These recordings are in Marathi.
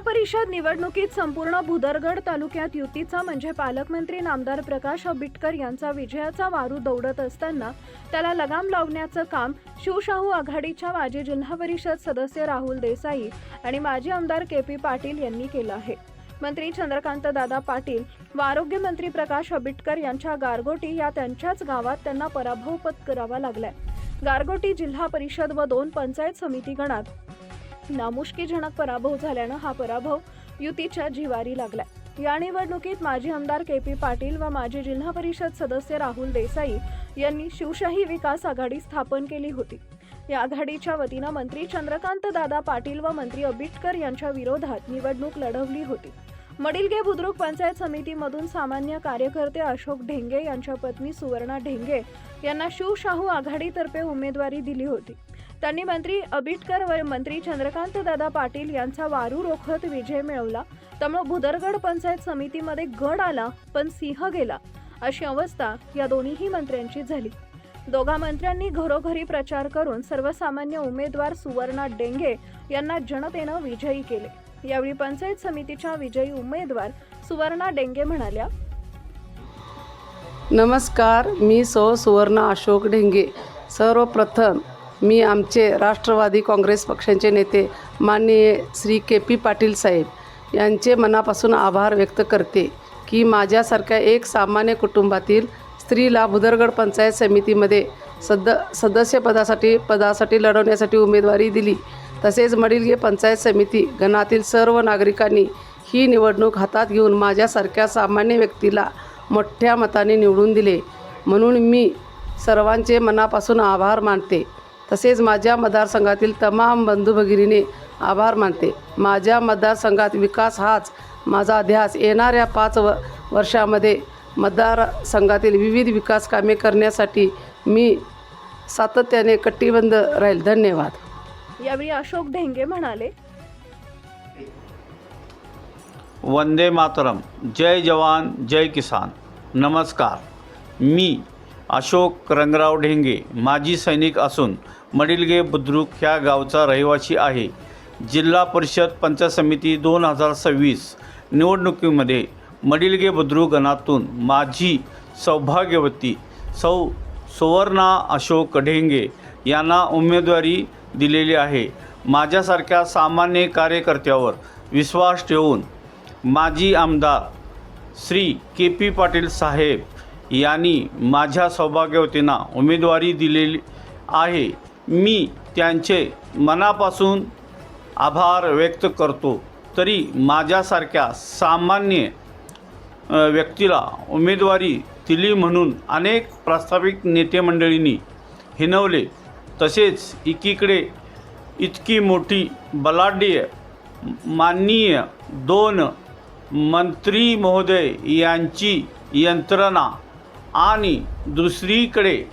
परिषद निवडणुकीत संपूर्ण भुदरगड तालुक्यात युतीचा म्हणजे पालकमंत्री नामदार प्रकाश आंबेडकर यांचा विजयाचा वारू दौडत असताना त्याला लगाम लावण्याचं काम शिवशाहू आघाडीच्या माजी जिल्हा परिषद सदस्य राहुल देसाई आणि माजी आमदार के पी पाटील यांनी केलं आहे. मंत्री चंद्रकांत दादा पाटील व आरोग्यमंत्री प्रकाश आंबेडकर यांच्या गारगोटी या त्यांच्याच गावात त्यांना पराभव पत्करावा लागलाय. गारगोटी जिल्हा परिषद व दोन पंचायत समिती गणात नामुष्कीजनक पराभव झाल्यानं हा पराभव युतीच्या जिवारी लागलाय. या निवडणुकीत माजी आमदार के पी पाटील व माजी जिल्हा परिषद सदस्य राहुल देसाई यांनी शिवशाही विकास आघाडी स्थापन केली होती. या आघाडीच्या वतीनं मंत्री चंद्रकांत दादा पाटील व मंत्री अबिटकर यांच्या विरोधात निवडणूक लढवली होती. मडिलगे बुद्रुक पंचायत समितीमधून सामान्य कार्यकर्ते अशोक ढेंगे यांच्या पत्नी सुवर्णा ढेंगे यांना शिवशाहू आघाडीतर्फे उमेदवारी दिली होती. त्यांनी मंत्री अबिटकर व मंत्री चंद्रकांत दादा पाटील यांचा वारू रोखत विजय मिळवला. त्यामुळे भुदरगड पंचायत समितीमध्ये गड आला पण सिंह गेला. अशी अवस्था या दोन्हीही मंत्र्यांची झाली. दोघा मंत्र्यांनी घरोघरी प्रचार करून सर्वसामान्य उमेदवार सुवर्णा डेंगे यांना जनतेनं विजयी केले. यावेळी पंचायत समितीच्या विजयी उमेदवार सुवर्णा डेंगे म्हणाल्या नमस्कार मी सौ सुवर्णा अशोक ढेंगे सर्वप्रथम मी आमचे राष्ट्रवादी काँग्रेस पक्षाचे नेते माननीय श्री के पी पाटील साहेब यांचे मनापासून आभार व्यक्त करते की माझ्यासारख्या एक सामान्य कुटुंबातील स्त्रीला भुदरगड पंचायत समितीमध्ये सद सदस्यपदासाठी पदासाठी लढवण्यासाठी उमेदवारी दिली. तसेच मडिलगे पंचायत समिती गणातील सर्व नागरिकांनी ही निवडणूक हातात घेऊन माझ्यासारख्या सामान्य व्यक्तीला मोठ्या मताने निवडून दिले. म्हणून मी सर्वांचे मनापासून आभार मानते. तसेच माझ्या मतदारसंघातील तमाम बंधू भगिनीने आभार मानते. माझ्या मतदारसंघात विकास हाच माझा ध्यास येणाऱ्या पाच व वर्षामध्ये मतदारसंघातील विविध विकास कामे करण्यासाठी मी सातत्याने कटिबंध राहील. धन्यवाद. यावेळी अशोक ढेंगे म्हणाले वंदे मातरम. जय जवान जय किसान. नमस्कार. मी अशोक रंगराव ढेंगे माजी सैनिक असून मडिलगे बुद्रुक ह्या गावचा रहिवासी आहे. जिल्हा परिषद पंचायत समिती दोन हजार सव्वीस निवडणुकीमध्ये मडिलगे बुद्रुक गणातून माझी सौभाग्यवती सौ सुवर्णा अशोक ढेंगे यांना उमेदवारी दिलेली आहे. माझ्यासारख्या सामान्य कार्यकर्त्यावर विश्वास ठेवून माजी आमदार श्री के पी पाटील साहेब यांनी माझ्या सौभाग्यवतींना उमेदवारी दिलेली आहे. मी त्यांचे मनापासून आभार व्यक्त करतो. तरी माझ्यासारख्या सामान्य व्यक्तीला उमेदवारी दिली म्हणून अनेक प्रास्ताविक नेते मंडळींनी हिनवले तसेच एकीकडे इतकी मोठी बलाढ्य माननीय दोन मंत्री महोदय यांची यंत्रणा आणि दुसरीकडे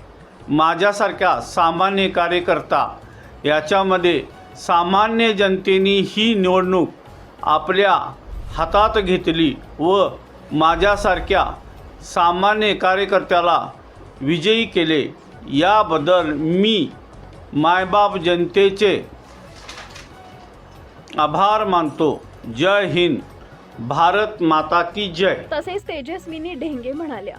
माझ्यासारख्या सामान्य कार्यकर्ता याच्यामध्ये सामान्य जनतेने ही निवडणूक आपल्या हातात घेतली व माझ्यासारख्या सामान्य कार्यकर्त्याला विजयी केले. याबद्दल मी मायबाप जनतेचे आभार मानतो. जय हिंद. भारत माता की जय. तसेच तेजस्विनी ढेंगे म्हणाल्या.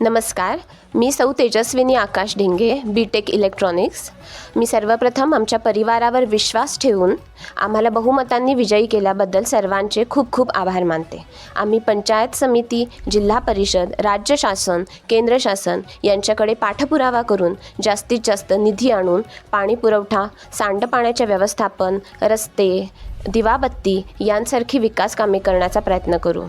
नमस्कार मी सौ Tejaswini Akash Dhinge B tech electronics मी सर्वप्रथम आमच्या परिवारावर विश्वास ठेवून आम्हाला बहुमतांनी विजयी केल्याबद्दल सर्वांचे खूप खूप आभार मानते. आम्ही पंचायत समिती जिल्हा परिषद राज्य शासन केंद्र शासन यांच्याकडे पाठपुरावा करून जास्तीत जास्त निधी आणून पाणी पुरवठा सांडपाण्याचे व्यवस्थापन रस्ते दिवाबत्ती यांसारखी विकास कामे करण्याचा प्रयत्न करू.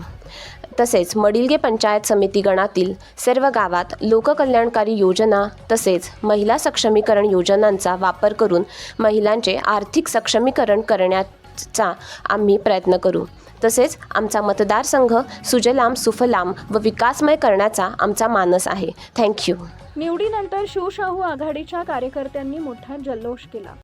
तसेच मडिलगे पंचायत समिती गणातील सर्व गावात लोककल्याणकारी योजना तसेच महिला सक्षमीकरण योजनांचा वापर करून महिलांचे आर्थिक सक्षमीकरण करण्याचा आम्ही प्रयत्न करू. तसेच आमचा मतदारसंघ सुजलाम सुफलाम व विकासमय करण्याचा आमचा मानस आहे. थँक्यू. निवडीनंतर शिवशाहू आघाडीच्या कार्यकर्त्यांनी मोठा जल्लोष केला.